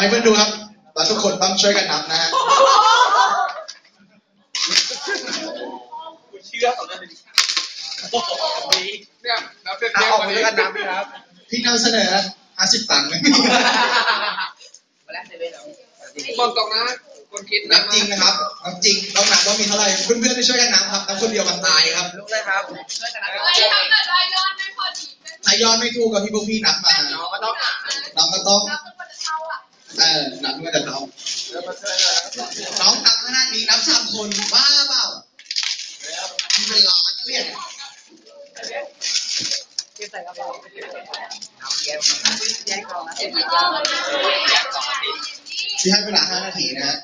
ให้เพื่อนดูครับเราทุกคนต้องช่วยกันนับนะฮะกูเชื่อเขาเลยโอ้โหนี่เนี่ยนับเต็มเอาเต็มออกวันมานี้ด้วยกันน้ำดีครับที่นำเสนอ50ตังค์มาแล้วเซเว่นแล้วบอกตรงนะคนคิดนับจริงนะครับนับจริงต้องนับว่ามีเท่าไหร่เพื่อนๆที่ช่วยกันนับครับนับคนเดียวมันตายครับลุกเลยครับช่วยกันนะเฮ้ยถ้าเกิดรายยอดไม่พอดีไม่ถ้ายอดไม่ถูกกับพี่พวกพี่นับมาน้องก็ต้องน้องก็ต้อง เออนับเมื่แต่น้องน้องตังขนาดนี้นับสามคนบ้าเปล่าที่เป็นล้านเนี่ยที่ใส่กระเป๋าแก้วแยกกล่องนะยอดเลยแยกกล่องที่ให้เวลา5นาทีนะฮะ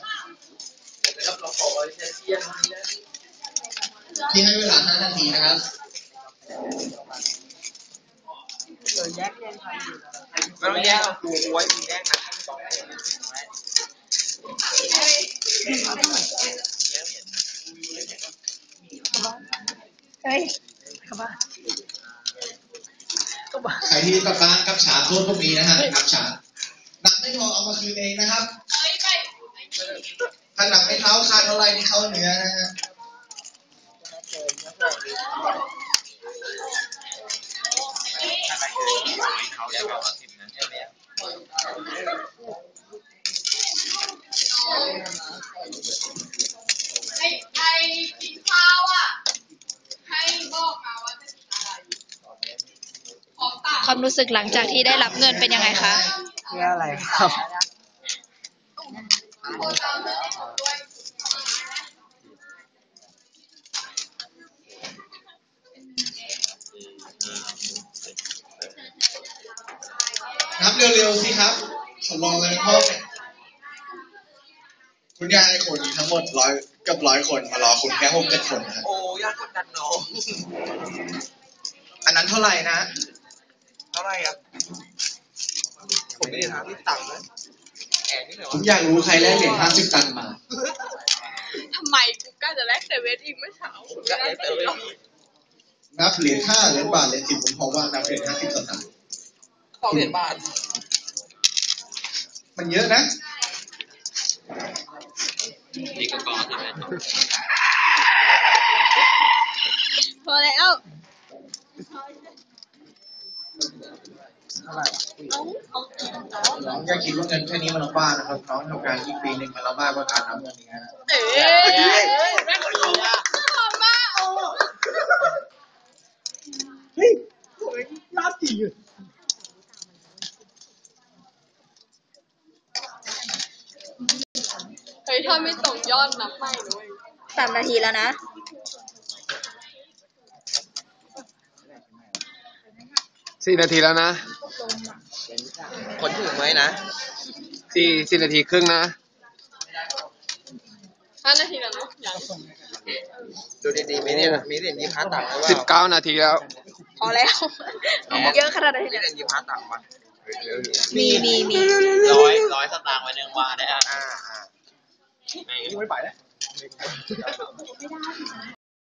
แล้วเราขอเชียร์นี่นะที่ให้เวลา5นาทีนะครับไม่ต้องแยกดูไว้มึงแยกนะ สองคนใครที่กลับบ้านกับฉาโทษพวกนี้นะฮะนับฉานับไม่พอเอามาคืนเองนะครับเฮ้ยไปถ้านับไม่เท่าคาเท่าไรนี่เข้าเนื้อนะฮะเขาแยกกล่องละสิบนะใช่ไหม ไอ้ไอ้กินข้าวอะ ให้บอกมาว่าจะกินอะไรของต่างความรู้สึกหลังจากที่ได้รับเงินเป็นยังไงคะ เพื่ออะไรครับโคตรเลยด้วย เร็วๆสิครับขอรอเลยพ่อเนี่ยคุณยายคนทั้งหมดร้อยเกับร้อยคนมารอคุณแค่หกเจ็ดคนนะโอ้ยากกดดันน้องอันนั้นเท่าไหร่นะ เท่าไหร่อะผมไม่ได้ถามที่ต่ำนะแอนนี่เหรอผมอยากรู้ใครแลกเหรียญห้าสิบตังค์มาทำไมกูกล้าจะแลกแต่เวทอีกเมื่อเช้าก็เลยเติมไปนับเหรียญห้าเหรียญบาทเหรียญสิบผมพอว่านับเหรียญห้าสิบสตางค์ สองเหรียญบาท มันเยอะนะ นี่ก็กองใช่ไหมพอแล้วน้องอย่าคิดว่าเงินแค่นี้มันลำบากนะครับน้องทำงานอีกปีหนึ่งมันลำบากกว่าการนับเงินนี้นะเอ๊ะแม่คุณรู้ว่าหอมมากเฮ้ยโอ้ยลาบจริงอะ เฮ้ ยถ้าไม่ตรงยอดนับไม่เลยสามนาทีแล้วนะ สี่นาทีแล้วนะคนถึงไหมนะสี่สี่นาทีครึ่งนะ ห้านาทีแล้วเนาะยังดูดีๆมีเนี่ยมีเหรียญยี่ห้าต่างค์หรือเปสิบล่าเก้านาทีแล้ว พอแล้ว เยอะขนาดไหนมีเนี่ยเหรียญยี่ห้าต่างค์ปะมีมีมีร้อยร้อยสตางค์ไว้หนึ่งว่าได้อะอ่าอ่า ไม่ไปแล้ว